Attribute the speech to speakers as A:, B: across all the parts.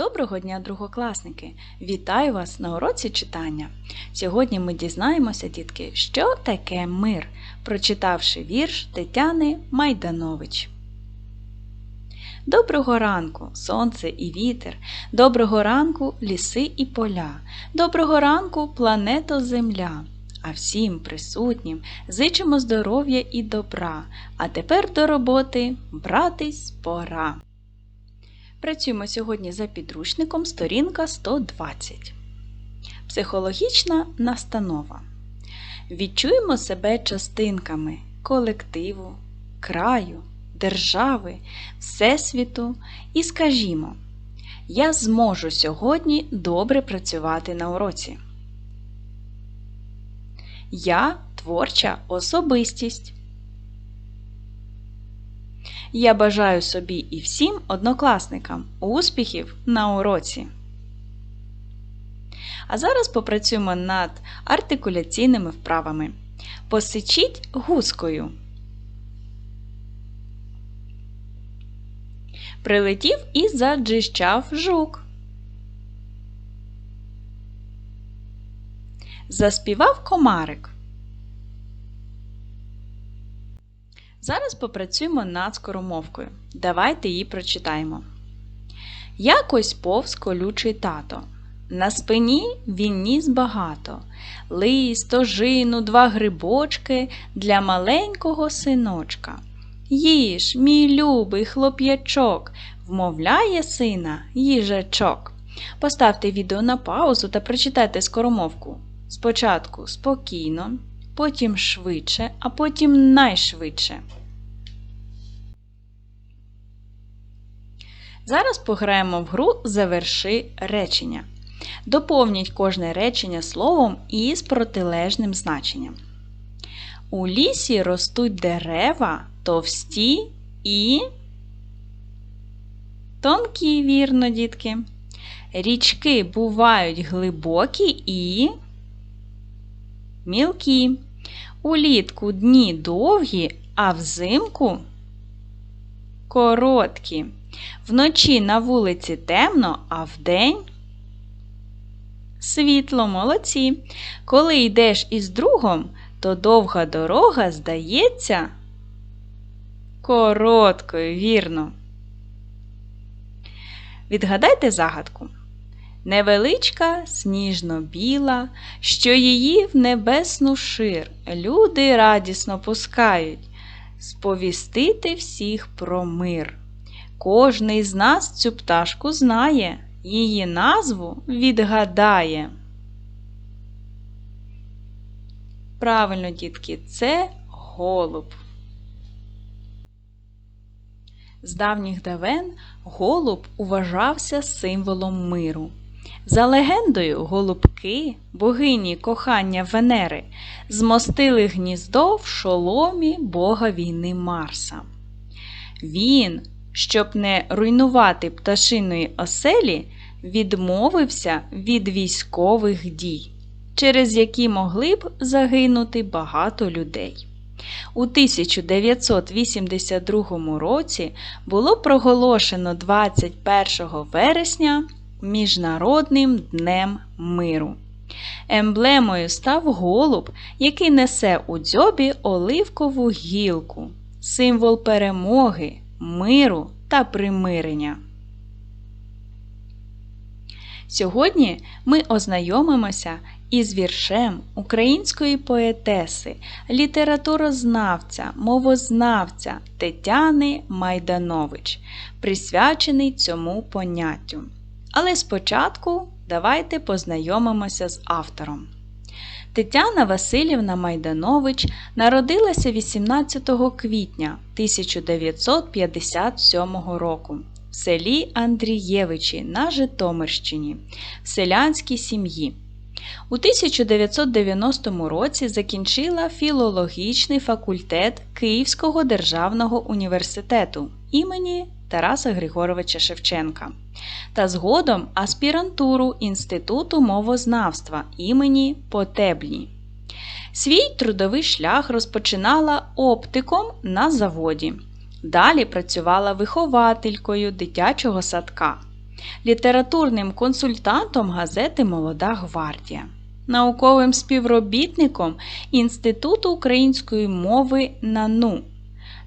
A: Доброго дня, другокласники! Вітаю вас на уроці читання. Сьогодні ми дізнаємося, дітки, що таке мир, прочитавши вірш Тетяни Майданович. Доброго ранку, сонце і вітер, доброго ранку ліси і поля, доброго ранку плането Земля. А всім присутнім зичимо здоров'я і добра. А тепер до роботи братись пора. Працюємо сьогодні за підручником сторінка 120. Психологічна настанова. Відчуємо себе частинками колективу, краю, держави, Всесвіту і скажімо: Я зможу сьогодні добре працювати на уроці. Я творча особистість. Я бажаю собі і всім однокласникам успіхів на уроці. А зараз попрацюємо над артикуляційними вправами. Посичіть гускою. Прилетів і заджищав жук. Заспівав комарик. Зараз попрацюємо над скоромовкою. Давайте її прочитаємо. Якось повз колючий тато. На спині він ніс багато. Лист, ожину, два грибочки для маленького синочка. Їж, мій любий хлоп'ячок, вмовляє сина їжачок. Поставте відео на паузу та прочитайте скоромовку. Спочатку спокійно, потім швидше, а потім найшвидше. Зараз пограємо в гру Заверши речення. Доповніть кожне речення словом із протилежним значенням. У лісі ростуть дерева товсті і тонкі, вірно, дітки. Річки бувають глибокі і мілкі. Улітку дні довгі, а взимку короткі. Вночі на вулиці темно, а вдень світло молодці. Коли йдеш із другом, то довга дорога здається короткою, вірно. Відгадайте загадку. Невеличка, сніжно-біла, що її в небесну шир люди радісно пускають, сповістити всіх про мир. Кожний з нас цю пташку знає, її назву відгадає. Правильно, дітки, це голуб. З давніх давен голуб уважався символом миру. За легендою, голубки, богині кохання Венери, змостили гніздо в шоломі бога війни Марса. Він, щоб не руйнувати пташиної оселі, відмовився від військових дій, через які могли б загинути багато людей. У 1982 році було проголошено 21 вересня Міжнародним днем миру. Емблемою став голуб, який несе у дзьобі оливкову гілку, символ перемоги, миру та примирення. Сьогодні ми ознайомимося із віршем української поетеси, літературознавця, мовознавця Тетяни Майданович, присвячений цьому поняттю. Але спочатку давайте познайомимося з автором. Тетяна Васильівна Майданович народилася 18 квітня 1957 року в селі Андрієвичі на Житомирщині в селянській сім'ї. У 1990 році закінчила філологічний факультет Київського державного університету імені Тараса Григоровича Шевченка та згодом аспірантуру Інституту мовознавства імені Потебні. Свій трудовий шлях розпочинала оптиком на заводі. Далі працювала вихователькою дитячого садка. літературним консультантом газети Молода гвардія, науковим співробітником Інституту української мови НАНУ,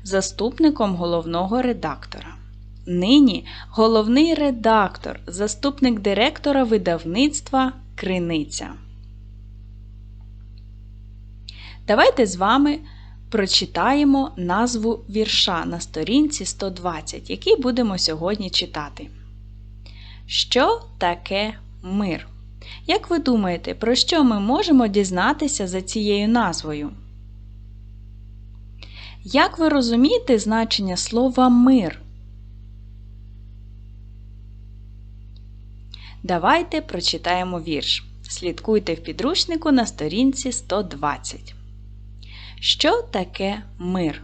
A: заступником головного редактора. Нині головний редактор, заступник директора видавництва Криниця. Давайте з вами прочитаємо назву вірша на сторінці 120, який будемо сьогодні читати. Що таке мир? Як ви думаєте, про що ми можемо дізнатися за цією назвою? Як ви розумієте значення слова мир? Давайте прочитаємо вірш. Слідкуйте в підручнику на сторінці 120. Що таке мир?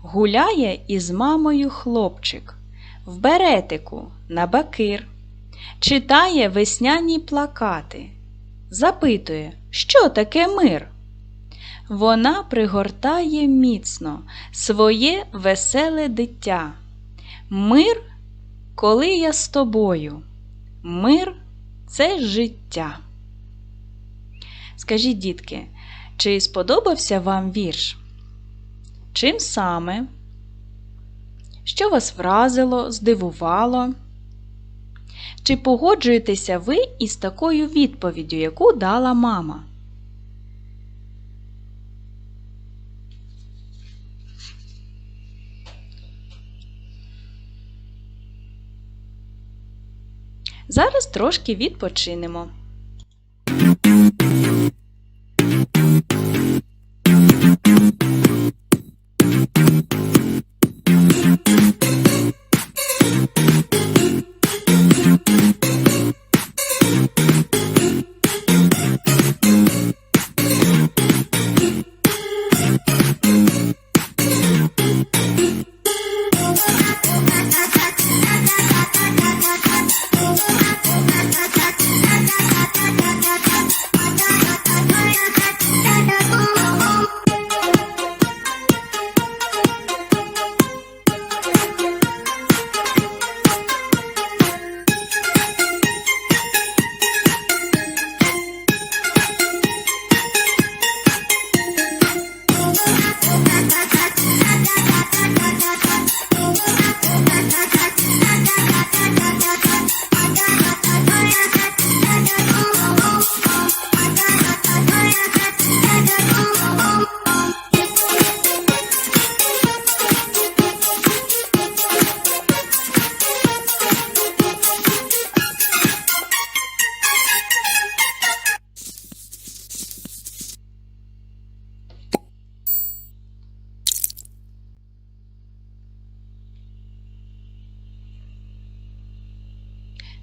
A: Гуляє із мамою хлопчик в беретику на бакир, читає весняні плакати, запитує, що таке мир? Вона пригортає міцно своє веселе дитя. Мир, коли я з тобою. Мир це життя. Скажіть, дітки, чи сподобався вам вірш? Чим саме? Що вас вразило, здивувало? Чи погоджуєтеся ви із такою відповіддю, яку дала мама? Зараз трошки відпочинемо.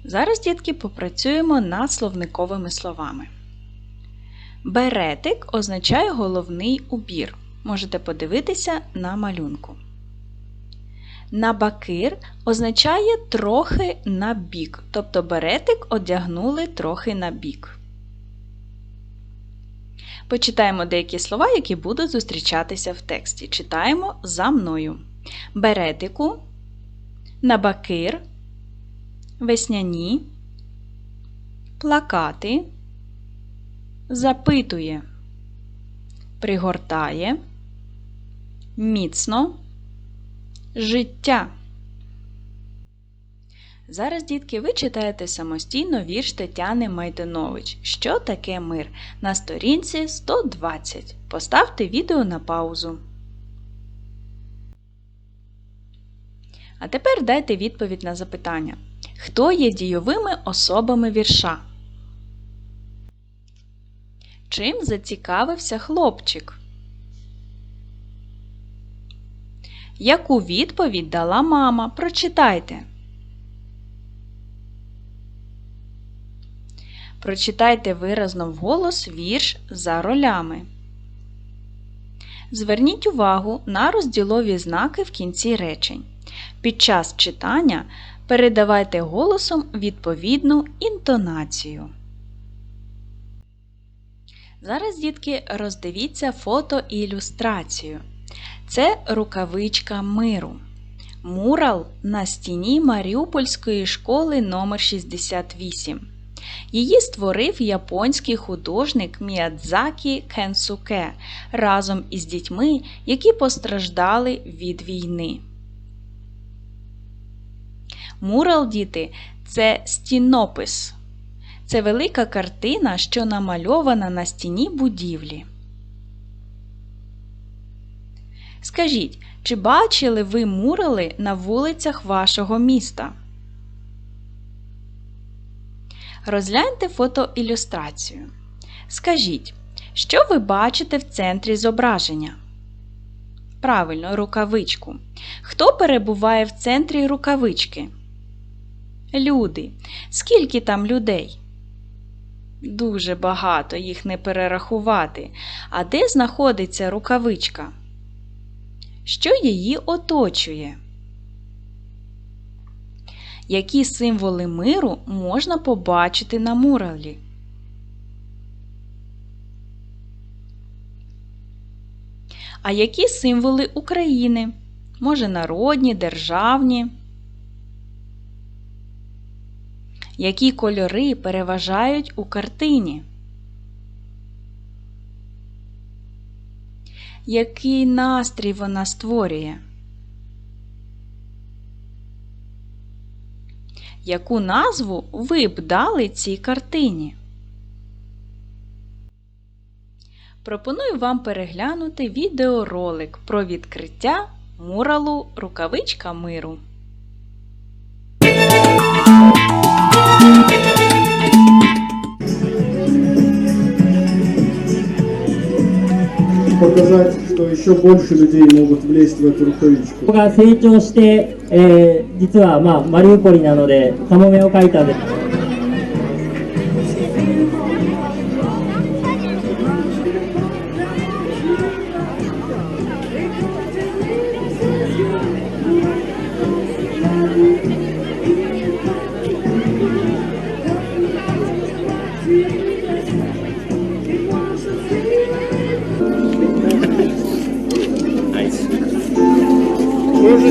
A: Зараз, дітки, попрацюємо над словниковими словами. Беретик означає головний убір. Можете подивитися на малюнку. Набакир означає трохи на бік, тобто беретик одягнули трохи на бік. Почитаємо деякі слова, які будуть зустрічатися в тексті. Читаємо за мною. Беретику, набакир, весняні, плакати, запитує, пригортає, міцно, життя. Зараз, дітки, ви читаєте самостійно вірш Тетяни Майданович Що таке мир? на сторінці 120. Поставте відео на паузу. А тепер дайте відповідь на запитання. Хто є дійовими особами вірша? Чим зацікавився хлопчик? Яку відповідь дала мама? Прочитайте. Прочитайте виразно вголос вірш за ролями. Зверніть увагу на розділові знаки в кінці речень. Під час читання передавайте голосом відповідну інтонацію. Зараз, дітки, роздивіться фото і ілюстрацію. Це рукавичка миру. Мурал на стіні Маріупольської школи номер 68 Її створив японський художник Міядзакі Кенсуке разом із дітьми, які постраждали від війни. Мурал, діти, це стінопис. Це велика картина, що намальована на стіні будівлі. Скажіть, чи бачили ви мурали на вулицях вашого міста? Розгляньте фотоілюстрацію. Скажіть, що ви бачите в центрі зображення? Правильно, рукавичку. Хто перебуває в центрі рукавички? Люди. Скільки там людей? Дуже багато, їх не перерахувати. А де знаходиться рукавичка? Що її оточує? Які символи миру можна побачити на муралі? А які символи України? Може, народні, державні? Які кольори переважають у картині? Який настрій вона створює? Яку назву ви б дали цій картині? Пропоную вам переглянути відеоролик про відкриття муралу Рукавичка миру.
B: показать, что еще больше людей могут влезть в эту рукавичку.
C: ここが成長して、えー実はまあマリウポリなのでカモメを描いたんで「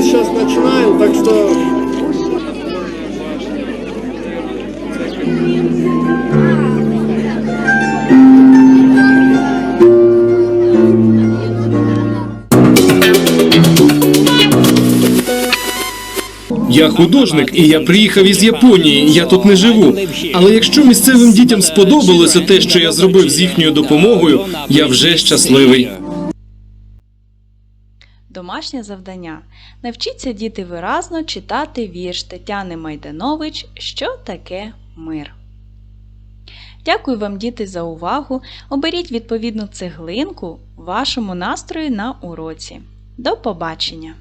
B: Мы сейчас начинаем, так что
D: Я художник, і я приїхав із Японії. Я тут не живу. Але якщо місцевим дітям сподобалося те, що я зробив з їхньою допомогою, я вже щасливий.
A: Домашнє завдання. Навчіться діти виразно читати вірш Тетяни Майданович Що таке мир. Дякую вам, діти, за увагу. Оберіть відповідну цеглинку вашому настрою на уроці. До побачення!